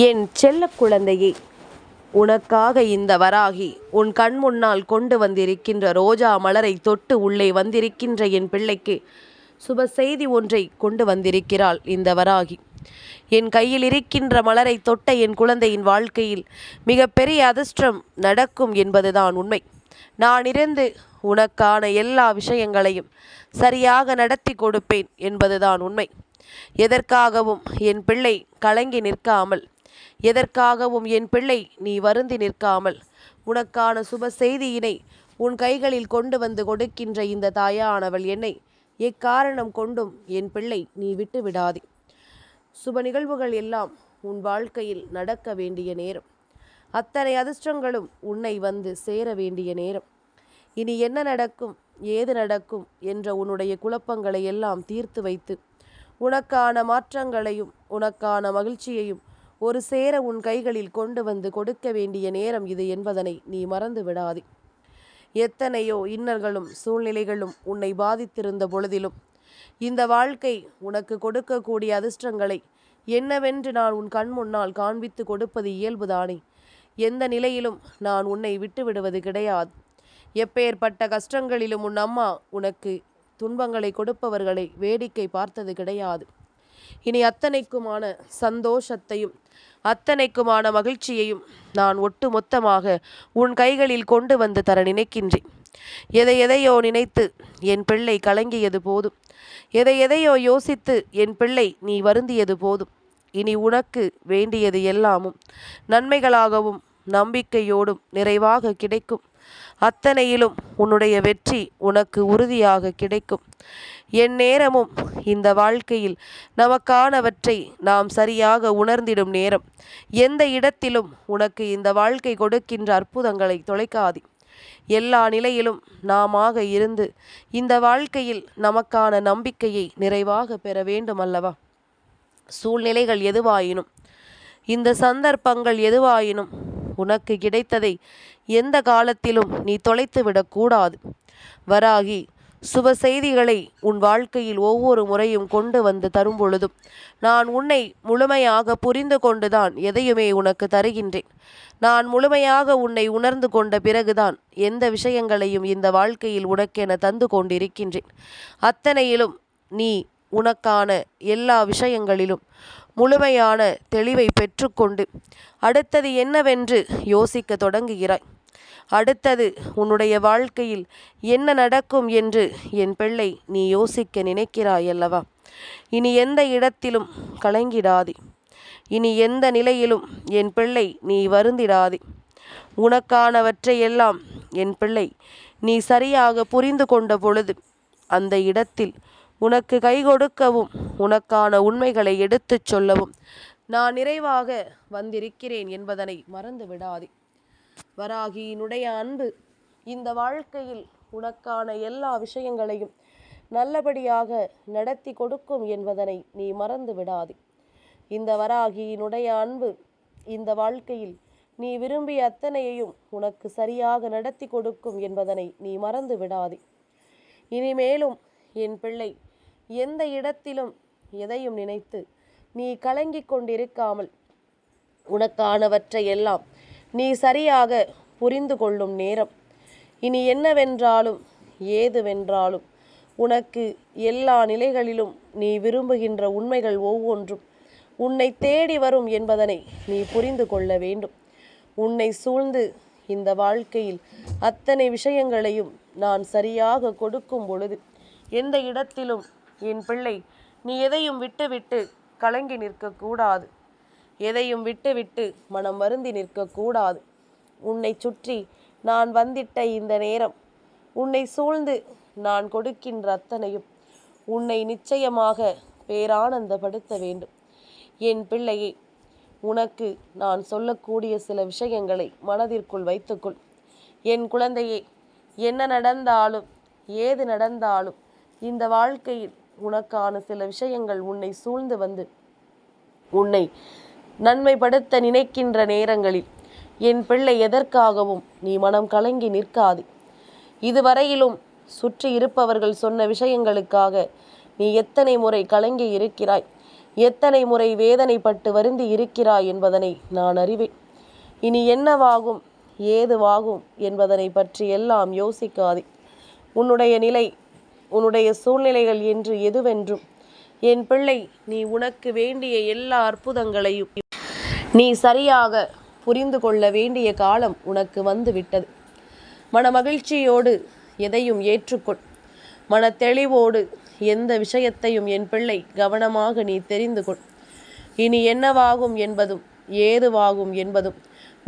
என் செல்ல குழந்தையே உனக்காக இந்த வராகி உன் கண் முன்னால் கொண்டு வந்திருக்கின்ற ரோஜா மலரை தொட்டு உள்ளே வந்திருக்கின்ற என் பிள்ளைக்கு சுப செய்தி ஒன்றை கொண்டு வந்திருக்கிறாள் இந்த வராகி. என் கையில் இருக்கின்ற மலரை தொட்ட என் குழந்தையின் வாழ்க்கையில் மிகப்பெரிய அதிர்ஷ்டம் நடக்கும் என்பதுதான் உண்மை. நான் இருந்து உனக்கான எல்லா விஷயங்களையும் சரியாக நடத்தி கொடுப்பேன் என்பதுதான் உண்மை. எதற்காகவும் என் பிள்ளை கலங்கி நிற்காமல் எதற்காகவும் என் பிள்ளை நீ வருந்தி நிற்காமல் உனக்கான சுப செய்தியினை உன் கைகளில் கொண்டு வந்து கொடுக்கின்ற இந்த தாயானவள் என்னை எக்காரணம் கொண்டும் என் பிள்ளை நீ விட்டு விடாதே. சுப நிகழ்வுகள் எல்லாம் உன் வாழ்க்கையில் நடக்க வேண்டிய நேரம். அத்தனை அதிர்ஷ்டங்களும் உன்னை வந்து சேர வேண்டிய நேரம். இனி என்ன நடக்கும் ஏது நடக்கும் என்ற உன்னுடைய குழப்பங்களை எல்லாம் தீர்த்து வைத்து உனக்கான மாற்றங்களையும் உனக்கான மகிழ்ச்சியையும் ஒரு சேர உன் கைகளில் கொண்டு வந்து கொடுக்க வேண்டிய நேரம் இது என்பதனை நீ மறந்து விடாதே எத்தனையோ இன்னர்களும் சூழ்நிலைகளும் உன்னை பாதித்திருந்த பொழுதிலும் இந்த வாழ்க்கை உனக்கு கொடுக்கக்கூடிய அதிர்ஷ்டங்களை என்னவென்று நான் உன் கண் முன்னால் காண்பித்து கொடுப்பது இயல்புதானே? எந்த நிலையிலும் நான் உன்னை விட்டு விடுவது கிடையாது. எப்பேற்பட்ட கஷ்டங்களிலும் உன் அம்மா உனக்கு துன்பங்களை கொடுப்பவர்களை வேடிக்கை பார்த்தது கிடையாது. இனி அத்தனைக்குமான சந்தோஷத்தையும் அத்தனைக்குமான மகிழ்ச்சியையும் நான் ஒட்டு மொத்தமாக உன் கைகளில் கொண்டு வந்து தர நினைக்கின்றேன். எதை எதையோ நினைத்து என் பிள்ளை கலங்கியது போதும். எதை எதையோ யோசித்து என் பிள்ளை நீ வருந்தியது போதும். இனி உனக்கு வேண்டியது எல்லாமும் நன்மைகளாகவும் நம்பிக்கையோடும் நிறைவாக கிடைக்கும். அத்தனையிலும் உன்னுடைய வெற்றி உனக்கு உறுதியாக கிடைக்கும். என் நேரமும் இந்த வாழ்க்கையில் நமக்கானவற்றை நாம் சரியாக உணர்ந்திடும் நேரம். எந்த இடத்திலும் உனக்கு இந்த வாழ்க்கை கொடுக்கின்ற அற்புதங்களை தொலைக்காது. எல்லா நிலையிலும் நாமாக இருந்து இந்த வாழ்க்கையில் நமக்கான நம்பிக்கையை நிறைவாக பெற வேண்டும் அல்லவா சூழ்நிலைகள் எதுவாயினும் இந்த சந்தர்ப்பங்கள் எதுவாயினும் உனக்கு கிடைத்ததை எந்த காலத்திலும் நீ தொலைத்து விடக்கூடாது. வராகி சுப செய்திகளை உன் வாழ்க்கையில் ஒவ்வொரு முறையும் கொண்டு வந்து தரும் பொழுதும் நான் உன்னை முழுமையாக புரிந்து கொண்டுதான் எதையுமே உனக்கு தருகின்றேன். நான் முழுமையாக உன்னை உணர்ந்து கொண்ட பிறகுதான் எந்த விஷயங்களையும் இந்த வாழ்க்கையில் உனக்கென தந்து கொண்டிருக்கின்றேன். அத்தனையிலும் நீ உனக்கான எல்லா விஷயங்களிலும் முழுமையான தெளிவை பெற்றுக்கொண்டு அடுத்தது என்னவென்று யோசிக்க தொடங்குகிறாய்? அடுத்தது உன்னுடைய வாழ்க்கையில் என்ன நடக்கும் என்று என் பிள்ளை நீ யோசிக்க நினைக்கிறாய் அல்லவா இனி எந்த இடத்திலும் கலங்கிடாதே. இனி எந்த நிலையிலும் என் பிள்ளை நீ வருந்திடாதே. உனக்கானவற்றையெல்லாம் என் பிள்ளை நீ சரியாக புரிந்து கொண்ட பொழுது அந்த இடத்தில் உனக்கு கை கொடுக்கவும் உனக்கான உண்மைகளை எடுத்துச் சொல்லவும். நான் நிறைவாக வந்திருக்கிறேன் என்பதனை மறந்து விடாதே. வராகியினுடைய அன்பு இந்த வாழ்க்கையில் உனக்கான எல்லா விஷயங்களையும் நல்லபடியாக நடத்தி கொடுக்கும் என்பதனை நீ மறந்து விடாதே. இந்த வராகியினுடைய அன்பு இந்த வாழ்க்கையில் நீ விரும்பிய அத்தனையையும் உனக்கு சரியாக நடத்தி கொடுக்கும் என்பதனை நீ மறந்து விடாதே. இனிமேலும் என் பிள்ளை எந்த இடத்திலும் எதையும் நினைத்து நீ கலங்கிக் கொண்டிருக்காமல் உனக்கானவற்றை எல்லாம் நீ சரியாக புரிந்து கொள்ளும் நேரம். இனி என்னவென்றாலும் ஏதுவென்றாலும் உனக்கு எல்லா நிலைகளிலும் நீ விரும்புகின்ற உண்மைகள் ஒவ்வொன்றும் உன்னை தேடி வரும் என்பதனை நீ புரிந்து கொள்ள வேண்டும். உன்னை சூழ்ந்து இந்த வாழ்க்கையில் அத்தனை விஷயங்களையும் நான் சரியாக கொடுக்கும் பொழுது எந்த இடத்திலும் என் பிள்ளை நீ எதையும் விட்டுவிட்டு கலங்கி நிற்கக்கூடாது. எதையும் விட்டுவிட்டு மனம் வருந்தி நிற்கக்கூடாது. உன்னை சுற்றி நான் வந்திட்ட இந்த நேரம் உன்னை சூழ்ந்து நான் கொடுக்கின்ற அத்தனையும் உன்னை நிச்சயமாக பேரானந்தப்படுத்த வேண்டும். என் பிள்ளையே உனக்கு நான் சொல்லக்கூடிய சில விஷயங்களை மனதிற்குள் வைத்துக்கொள். என் குழந்தையே என்ன நடந்தாலும் ஏது நடந்தாலும் இந்த வாழ்க்கையில் உனக்கான சில விஷயங்கள் உன்னை சூழ்ந்து வந்து உன்னை நன்மைப்படுத்த நினைக்கின்ற நேரங்களில் என் பிள்ளை எதற்காகவும் நீ மனம் கலங்கி நிற்காது. இதுவரையிலும் சுற்றி இருப்பவர்கள் சொன்ன விஷயங்களுக்காக நீ எத்தனை முறை கலங்கி இருக்கிறாய் எத்தனை முறை வேதனைப்பட்டு வருந்தி இருக்கிறாய் என்பதனை நான் அறிவேன். இனி என்னவாகும் ஏதுவாகும் என்பதனை பற்றி எல்லாம் யோசிக்காதே. உன்னுடைய நிலை உன்னுடைய சூழ்நிலைகள் என்று எதுவென்றும். என் பிள்ளை நீ உனக்கு வேண்டிய எல்லா அற்புதங்களையும் நீ சரியாக புரிந்து கொள்ள வேண்டிய காலம் உனக்கு வந்து விட்டது மனமகிழ்ச்சியோடு எதையும் ஏற்றுக்கொள். மன தெளிவோடு எந்த விஷயத்தையும் என் பிள்ளை கவனமாக நீ தெரிந்து கொள். இனி என்னவாகும் என்பதும் ஏதுவாகும் என்பதும்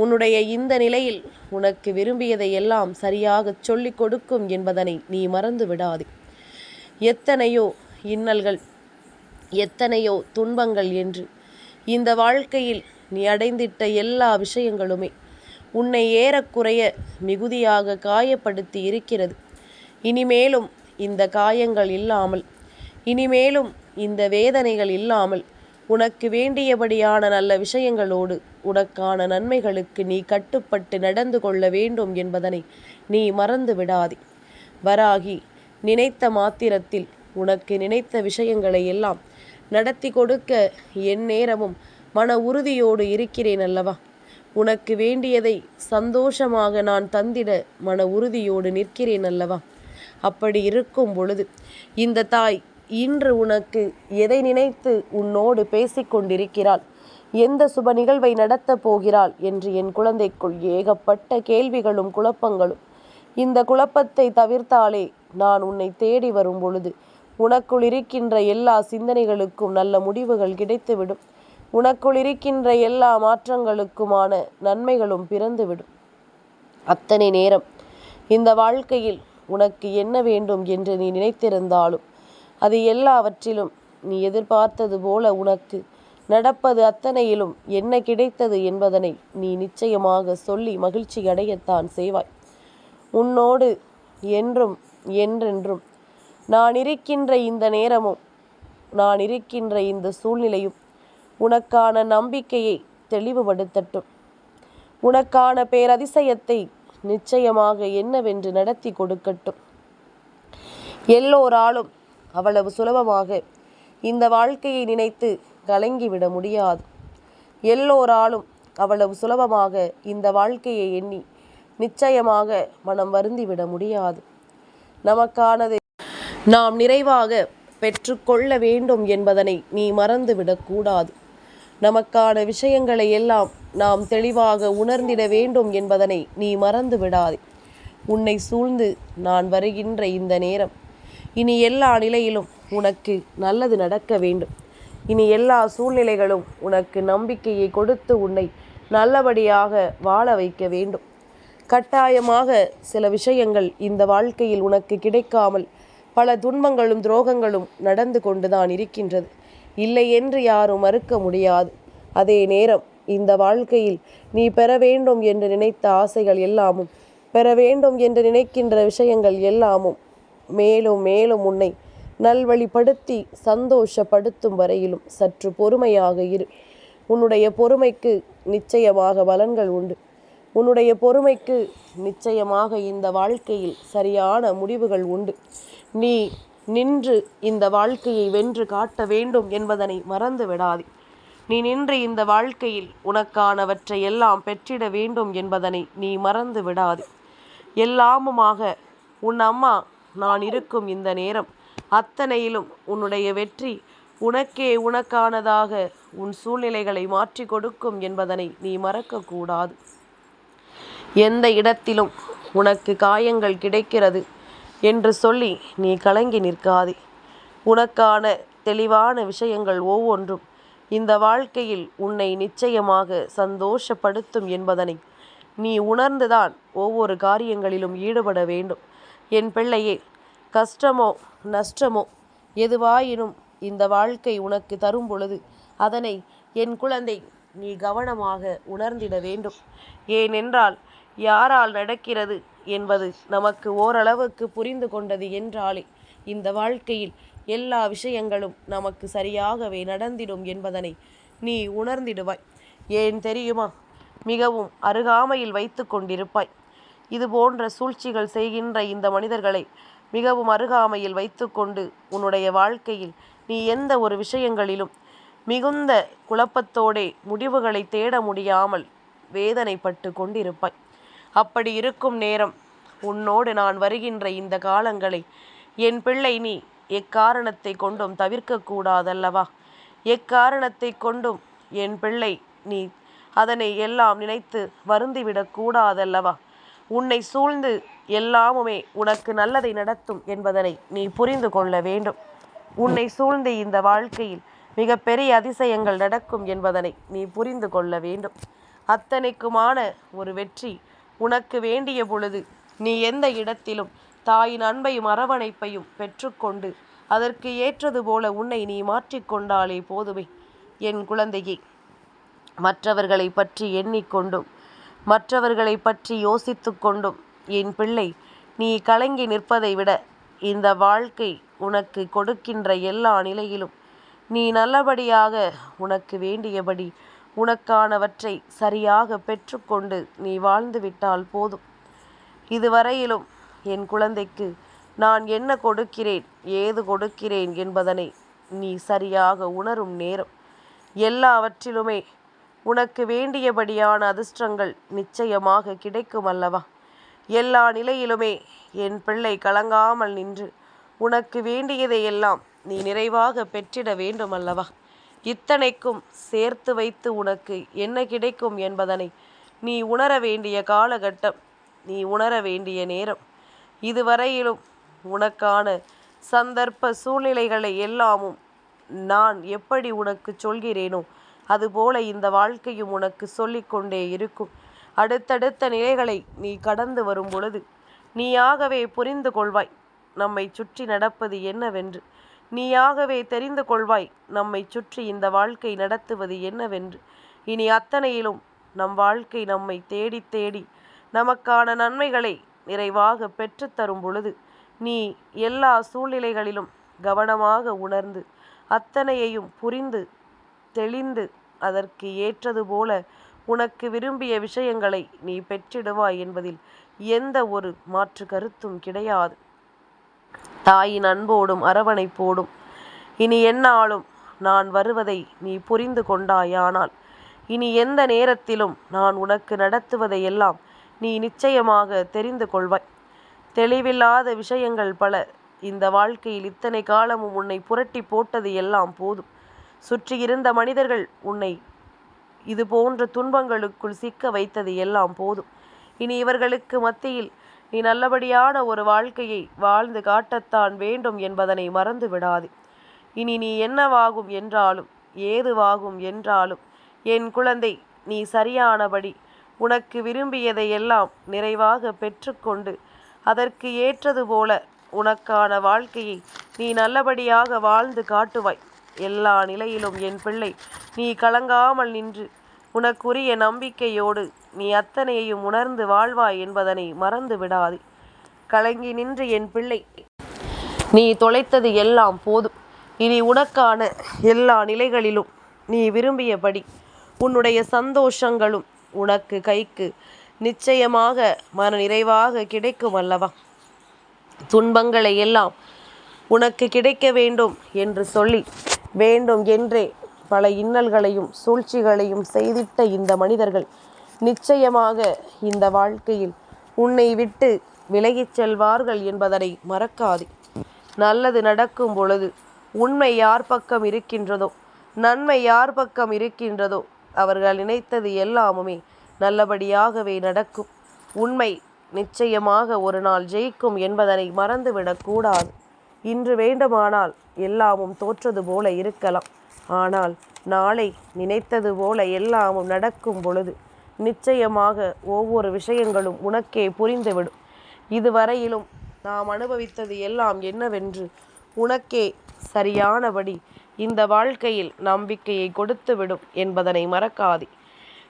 உன்னுடைய இந்த நிலையில் உனக்கு விரும்பியதை எல்லாம் சரியாகச் சொல்லிக் கொடுக்கும் என்பதனை நீ மறந்து விடாதே எத்தனையோ இன்னல்கள் எத்தனையோ துன்பங்கள் என்று. இந்த வாழ்க்கையில் நீ அடைந்திட்ட எல்லா விஷயங்களுமே உன்னை ஏறக்குறைய மிகுதியாக காயப்படுத்தி இருக்கிறது. இனிமேலும் இந்த காயங்கள் இல்லாமல் இனிமேலும் இந்த வேதனைகள் இல்லாமல் உனக்கு வேண்டியபடியான நல்ல விஷயங்களோடு உனக்கான நன்மைகளுக்கு நீ கட்டுப்பட்டு நடந்து கொள்ள வேண்டும் என்பதனை நீ மறந்து விடாதே. வராகி நினைத்த மாத்திரத்தில் உனக்கு நினைத்த விஷயங்களை எல்லாம் நடத்தி கொடுக்க என் நேரமும் மன உறுதியோடு இருக்கிறேன் அல்லவா? உனக்கு வேண்டியதை சந்தோஷமாக நான் தந்திட மன உறுதியோடு நிற்கிறேன் அல்லவா? அப்படி இருக்கும் பொழுது இந்த தாய் இன்று உனக்கு எதை நினைத்து உன்னோடு பேசிக்கொண்டிருக்கிறாள் எந்த சுப நிகழ்வை நடத்தப் போகிறாள்? என்று என் குழந்தைக்குள் ஏகப்பட்ட கேள்விகளும் குழப்பங்களும் இந்த குழப்பத்தை தவிர்த்தாலே நான் உன்னை தேடி வரும் பொழுது உனக்குள் இருக்கின்ற எல்லா சிந்தனைகளுக்கும் நல்ல முடிவுகள் கிடைத்துவிடும். உனக்குள் இருக்கின்ற எல்லா மாற்றங்களுக்குமான நன்மைகளும் பிறந்துவிடும். அத்தனை நேரம் இந்த வாழ்க்கையில் உனக்கு என்ன வேண்டும் என்று நீ நினைத்திருந்தாலும் அது எல்லாவற்றிலும் நீ எதிர்பார்த்தது போல உனக்கு நடப்பது அத்தனையிலும் என்ன கிடைத்தது என்பதனை நீ நிச்சயமாக சொல்லி மகிழ்ச்சி அடையத்தான் செய்வாய். உன்னோடு என்றும் என்றென்றும். நான் இருக்கின்ற இந்த நேரமும் நான் இருக்கின்ற இந்த சூழ்நிலையும் உனக்கான நம்பிக்கையை தெளிவுபடுத்தட்டும். உனக்கான பேரதிசயத்தை நிச்சயமாக என்னவென்று நடத்தி கொடுக்கட்டும். எல்லோராலும் அவ்வளவு சுலபமாக இந்த வாழ்க்கையை நினைத்து கலங்கிவிட முடியாது. எல்லோராலும் அவ்வளவு சுலபமாக இந்த வாழ்க்கையை எண்ணி நிச்சயமாக மனம் வருந்திவிட முடியாது. நமக்கானதை நாம் நிறைவாக பெற்றுக்கொள்ள வேண்டும் என்பதனை நீ மறந்துவிடக்கூடாது நமக்கான விஷயங்களை எல்லாம் நாம் தெளிவாக உணர்ந்திட வேண்டும் என்பதனை நீ மறந்து விடாதே உன்னை சூழ்ந்து நான் வருகின்ற இந்த நேரம் இனி எல்லா நிலையிலும் உனக்கு நல்லது நடக்க வேண்டும். இனி எல்லா சூழ்நிலைகளும் உனக்கு நம்பிக்கையை கொடுத்து உன்னை நல்லபடியாக வாழ வைக்க வேண்டும். கட்டாயமாக சில விஷயங்கள் இந்த வாழ்க்கையில் உனக்கு கிடைக்காமல் பல துன்பங்களும் துரோகங்களும் நடந்து கொண்டுதான் இருக்கின்றது. இல்லை என்று யாரும் மறுக்க முடியாது. அதே நேரம் இந்த வாழ்க்கையில் நீ பெற வேண்டும் என்று நினைத்த ஆசைகள் எல்லாமும் பெற வேண்டும் என்று நினைக்கின்ற விஷயங்கள் எல்லாமும் மேலும் மேலும் உன்னை நல்வழிப்படுத்தி சந்தோஷப்படுத்தும் வரையிலும் சற்று பொறுமையாக இரு. உன்னுடைய பொறுமைக்கு நிச்சயமாக பலன்கள் உண்டு. உன்னுடைய பொறுமைக்கு நிச்சயமாக இந்த வாழ்க்கையில் சரியான முடிவுகள் உண்டு. நீ நின்று இந்த வாழ்க்கையை வென்று காட்ட வேண்டும் என்பதனை மறந்து விடாதே. நீ நின்று இந்த வாழ்க்கையில் உனக்கானவற்றை எல்லாம் பெற்றிட வேண்டும் என்பதனை நீ மறந்து விடாதே. எல்லாமுமாக உன் அம்மா நான் இருக்கும் இந்த நேரம் அத்தனையிலும் உன்னுடைய வெற்றி உனக்கே உனக்கானதாக உன் சூழ்நிலைகளை மாற்றி கொடுக்கும் என்பதனை நீ மறக்கக்கூடாது. எந்த இடத்திலும் உனக்கு காயங்கள் கிடைக்கிறது என்று சொல்லி நீ கலங்கி நிற்காதே. உனக்கான தெளிவான விஷயங்கள் ஒவ்வொன்றும் இந்த வாழ்க்கையில் உன்னை நிச்சயமாக சந்தோஷப்படுத்தும் என்பதனை நீ உணர்ந்துதான் ஒவ்வொரு காரியங்களிலும் ஈடுபட வேண்டும். என் பிள்ளையே கஷ்டமோ நஷ்டமோ எதுவாயினும் இந்த வாழ்க்கை உனக்கு தரும் பொழுது அதனை என் குழந்தை நீ கவனமாக உணர்ந்திட வேண்டும். ஏனென்றால் யாரால் நடக்கிறது என்பது நமக்கு ஓரளவுக்கு புரிந்து கொண்டது என்றாலே இந்த வாழ்க்கையில் எல்லா விஷயங்களும் நமக்கு சரியாகவே நடந்திடும் என்பதனை நீ உணர்ந்திடுவாய். ஏன் தெரியுமா? மிகவும் அருகாமையில் வைத்து கொண்டிருப்பாய். இது போன்ற சூழ்ச்சிகள் செய்கின்ற இந்த மனிதர்களை மிகவும் அருகாமையில் வைத்துக்கொண்டு உன்னுடைய வாழ்க்கையில் நீ எந்த ஒரு விஷயங்களிலும் மிகுந்த குழப்பத்தோடே முடிவுகளை தேட முடியாமல் வேதனைப்பட்டு கொண்டிருப்பாய். அப்படி இருக்கும் நேரம். உன்னோடு நான் வருகின்ற இந்த காலங்களை என் பிள்ளை நீ எக்காரணத்தை கொண்டும் தவிர்க்கக்கூடாதல்லவா? எக்காரணத்தை கொண்டும் என் பிள்ளை நீ அதனை எல்லாம் நினைத்து வருந்திவிடக் கூடாதல்லவா? உன்னை சூழ்ந்து எல்லாமுமே உனக்கு நல்லதை நடத்தும் என்பதனை நீ புரிந்து கொள்ள வேண்டும். உன்னை சூழ்ந்து இந்த வாழ்க்கையில் மிக பெரிய அதிசயங்கள் நடக்கும் என்பதனை நீ புரிந்து கொள்ள வேண்டும். அத்தனைக்குமான ஒரு வெற்றி உனக்கு வேண்டிய பொழுது நீ எந்த இடத்திலும் தாயின் அன்பையும் அரவணைப்பையும் பெற்றுக்கொண்டு அதற்கு ஏற்றது போல உன்னை நீ மாற்றிக்கொண்டாலே போதுமே. என் குழந்தையே மற்றவர்களை பற்றி எண்ணிக்கொண்டும் மற்றவர்களை பற்றி யோசித்து கொண்டும் என் பிள்ளை நீ கலங்கி நிற்பதை விட இந்த வாழ்க்கை உனக்கு கொடுக்கின்ற எல்லா நிலையிலும் நீ நல்லபடியாக உனக்கு வேண்டியபடி உனக்கானவற்றை சரியாக பெற்றுக்கொண்டு நீ வாழ்ந்துவிட்டால் போதும். இதுவரையிலும் என் குழந்தைக்கு நான் என்ன கொடுக்கிறேன் ஏது கொடுக்கிறேன் என்பதனை நீ சரியாக உணரும் நேரம். எல்லாவற்றிலுமே உனக்கு வேண்டியபடியான அதிர்ஷ்டங்கள் நிச்சயமாக கிடைக்கும் அல்லவா எல்லா நிலையிலுமே என் பிள்ளை கலங்காமல் நின்று உனக்கு வேண்டியதையெல்லாம் நீ நிறைவாக பெற்றிட வேண்டும் அல்லவா இத்தனைக்கும் சேர்த்து வைத்து உனக்கு என்ன கிடைக்கும் என்பதனை நீ உணர வேண்டிய காலகட்டம் நீ உணர வேண்டிய நேரம். இதுவரையிலும் உனக்கான சந்தர்ப்ப சூழ்நிலைகளை எல்லாமும் நான் எப்படி உனக்கு சொல்கிறேனோ அதுபோல இந்த வாழ்க்கையும் உனக்கு சொல்லிக்கொண்டே இருக்கும். அடுத்தடுத்த நிலைகளை நீ கடந்து வரும் பொழுது நீயாகவே புரிந்து கொள்வாய். நம்மை சுற்றி நடப்பது என்னவென்று நீயாகவே தெரிந்து கொள்வாய். நம்மை சுற்றி இந்த வாழ்க்கை நடத்துவது என்னவென்று. இனி அத்தனையிலும் நம் வாழ்க்கை நம்மை தேடி தேடி நமக்கான நன்மைகளை நிறைவாக பெற்றுத்தரும் பொழுது நீ எல்லா சூழ்நிலைகளிலும் கவனமாக உணர்ந்து அத்தனையையும் புரிந்து தெளிந்து அதற்கு ஏற்றது போல உனக்கு விரும்பிய விஷயங்களை நீ பெற்றிடுவாய் என்பதில் எந்த ஒரு மாற்று கருத்தும் கிடையாது. தாயின் அன்போடும் அரவணைப்போடும். இனி என்னாலும் நான் வருவதை நீ புரிந்து கொண்டாயானால் இனி எந்த நேரத்திலும் நான் உனக்கு நடத்துவதையெல்லாம் நீ நிச்சயமாக தெரிந்து கொள்வாய். தெளிவில்லாத விஷயங்கள் பல இந்த வாழ்க்கையில் இத்தனை காலமும் உன்னை புரட்டி போட்டது எல்லாம் போதும். சுற்றி இருந்த மனிதர்கள் உன்னை இது போன்ற துன்பங்களுக்குள் சிக்க வைத்தது எல்லாம் போதும். இனி இவர்களுக்கு மத்தியில் நீ நல்லபடியான ஒரு வாழ்க்கையை வாழ்ந்து காட்டத்தான் வேண்டும் என்பதனை மறந்து விடாது இனி நீ என்னவாகும் என்றாலும் ஏதுவாகும் என்றாலும் என் குழந்தை நீ சரியானபடி உனக்கு விரும்பியதை எல்லாம் நிறைவாக பெற்றுக்கொண்டு அதற்கு ஏற்றது போல உனக்கான வாழ்க்கையை நீ நல்லபடியாக வாழ்ந்து காட்டுவாய். எல்லா நிலையிலும் என் பிள்ளை நீ கலங்காமல் நின்று உனக்குரிய நம்பிக்கையோடு நீ அத்தனையையும் உணர்ந்து வாழ்வாய் என்பதனை மறந்து விடாதே. கலங்கி நின்று என் பிள்ளை நீ தொலைத்தது எல்லாம் போதும். இனி உனக்கான எல்லா நிலைகளிலும் நீ விரும்பியபடி உன்னுடைய சந்தோஷங்களும் உனக்கு கைக்கு நிச்சயமாக மன நிறைவாக கிடைக்கும் அல்லவா? துன்பங்களை எல்லாம் உனக்கு கிடைக்க வேண்டும் என்று சொல்லி வேண்டும் என்றே பல இன்னல்களையும் சூழ்ச்சிகளையும் செய்திட்ட இந்த மனிதர்கள் நிச்சயமாக இந்த வாழ்க்கையில் உன்னை விட்டு விலகிச் செல்வார்கள் என்பதனை மறக்காதே. நல்லது நடக்கும் பொழுது உண்மை யார் பக்கம் இருக்கின்றதோ நன்மை யார் பக்கம் இருக்கின்றதோ அவர்கள் நினைத்தது எல்லாமுமே நல்லபடியாகவே நடக்கும். உண்மை நிச்சயமாக ஒரு நாள் ஜெயிக்கும் என்பதனை மறந்துவிடக்கூடாது இன்று வேண்டுமானால் எல்லாமும் தோற்றது போல இருக்கலாம். ஆனால் நாளை நினைத்தது போல எல்லாமும் நடக்கும் பொழுது நிச்சயமாக ஒவ்வொரு விஷயங்களும் உனக்கே புரிந்துவிடும். இதுவரையிலும் நாம் அனுபவித்தது எல்லாம் என்னவென்று உனக்கே சரியானபடி இந்த வாழ்க்கையில் நம்பிக்கையை கொடுத்துவிடும் என்பதனை மறக்காதே.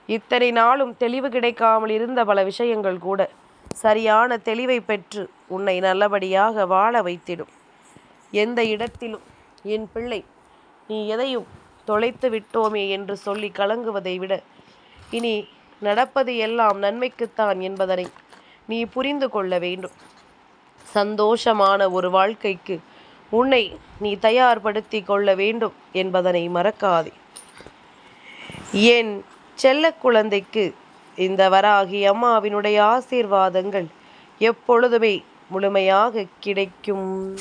இத்தனை நாளும் தெளிவு கிடைக்காமல் இருந்த பல விஷயங்கள் கூட சரியான தெளிவை பெற்று உன்னை நல்லபடியாக வாழ வைத்திடும். எந்த இடத்திலும் என் பிள்ளை நீ எதையும் தொலைத்து விட்டோமே என்று சொல்லி கலங்குவதை விட இனி நடப்பது எல்லாம் நன்மைக்குத்தான் என்பதனை நீ புரிந்து கொள்ள வேண்டும். சந்தோஷமான ஒரு வாழ்க்கைக்கு உன்னை நீ தயார்படுத்தி கொள்ள வேண்டும் என்பதனை மறக்காதே. என் செல்ல குழந்தைக்கு இந்த வராகி அம்மாவினுடைய ஆசீர்வாதங்கள் எப்பொழுதுமே முழுமையாக கிடைக்கும்.